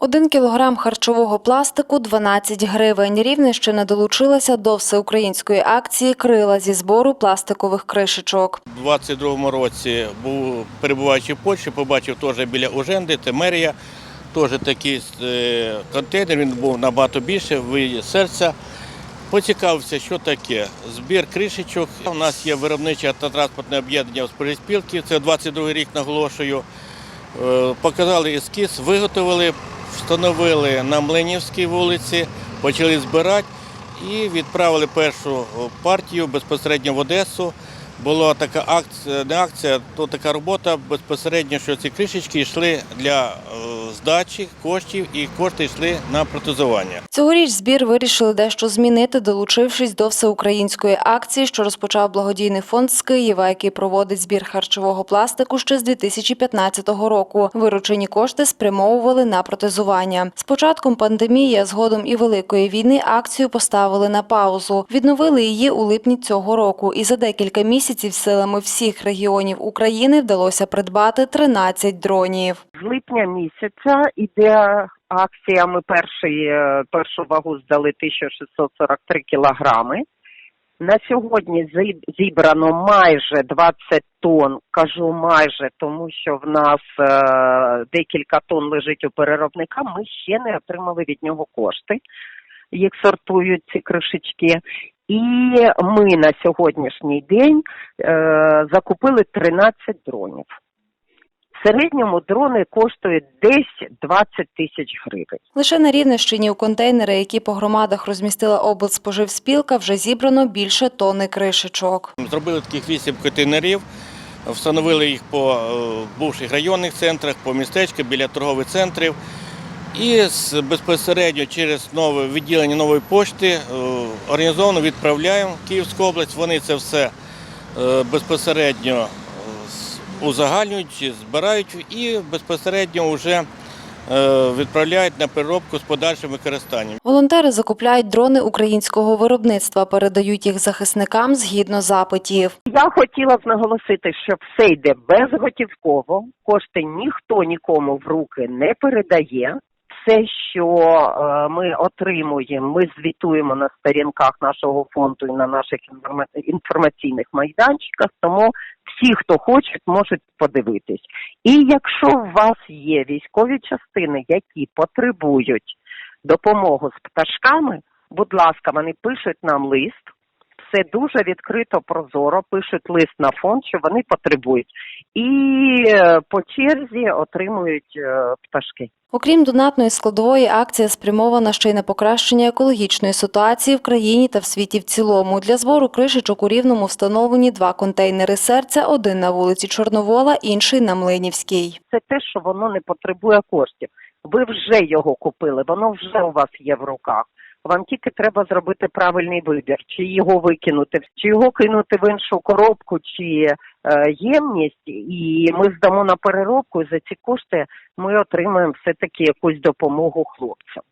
Один кілограм харчового пластику 12 гривень. Рівненщина долучилася до всеукраїнської акції Крила зі збору пластикових кришечок. У 22-му році був перебуваючи в Польщі, побачив теж біля Уженди, Темерія, теж такий е, контейнер, він був набагато більше, виїзд серця. Поцікавився, що таке. Збір кришечок. У нас є виробниче та транспортне об'єднання в спільспілки, це 22 рік наголошую. Е, Показали ескіз, виготовили, встановили на Млинівській вулиці, почали збирати і відправили першу партію безпосередньо в Одесу. Була така акція, не акція, то така робота безпосередньо, що ці кришечки йшли для е, здачі коштів і кошти йшли на протезування. Цьогоріч збір вирішили дещо змінити, долучившись до всеукраїнської акції, що розпочав благодійний фонд з Києва, який проводить збір харчового пластику ще з 2015 року. Виручені кошти спрямовували на протезування. З початком пандемії, а згодом і великої війни, акцію поставили на паузу. Відновили її у липні цього року, і за декілька місяців силами всіх регіонів України вдалося придбати 13 дронів. З липня місяця іде акція. Ми перший, е, першу вагу здали 1643 кілограми. На сьогодні зібрано майже 20 тонн. Кажу майже, тому що в нас е, декілька тонн лежить у переробника. Ми ще не отримали від нього кошти. Їх сортують ці кришечки. І ми на сьогоднішній день е, закупили 13 дронів. В середньому дрони коштують десь 20 тисяч гривень. Лише на Рівненщині у контейнери, які по громадах розмістила облспоживспілка, вже зібрано більше тонни кришечок. Зробили таких вісім контейнерів, встановили їх по е, бувших районних центрах, по містечках, біля торгових центрів. І безпосередньо через нове відділення нової пошти е, організовано відправляємо в Київську область. Вони це все е, безпосередньо узагальнюють, збирають і безпосередньо вже е, відправляють на переробку з подальшим використанням. Волонтери закупляють дрони українського виробництва, передають їх захисникам згідно запитів. Я хотіла б наголосити, що все йде безготівково, кошти ніхто нікому в руки не передає. Все, що е, ми отримуємо, ми звітуємо на сторінках нашого фонду і на наших інформа- інформаційних майданчиках. Тому всі, хто хочуть, можуть подивитись. І якщо у вас є військові частини, які потребують допомоги з пташками, будь ласка, вони пишуть нам лист. Все дуже відкрито, прозоро, пишуть лист на фонд, що вони потребують, і е, по черзі отримують е, пташки. Окрім донатної складової, акція спрямована ще й на покращення екологічної ситуації в країні та в світі в цілому. Для збору кришечок у Рівному встановлені два контейнери серця, один на вулиці Чорновола, інший на Млинівській. Це те, що воно не потребує коштів. Ви вже його купили, воно вже у вас є в руках. Вам тільки треба зробити правильний вибір, чи його викинути, чи його кинути в іншу коробку, чи е, ємність, і ми здамо на переробку. І за ці кошти ми отримаємо все таки якусь допомогу хлопцям.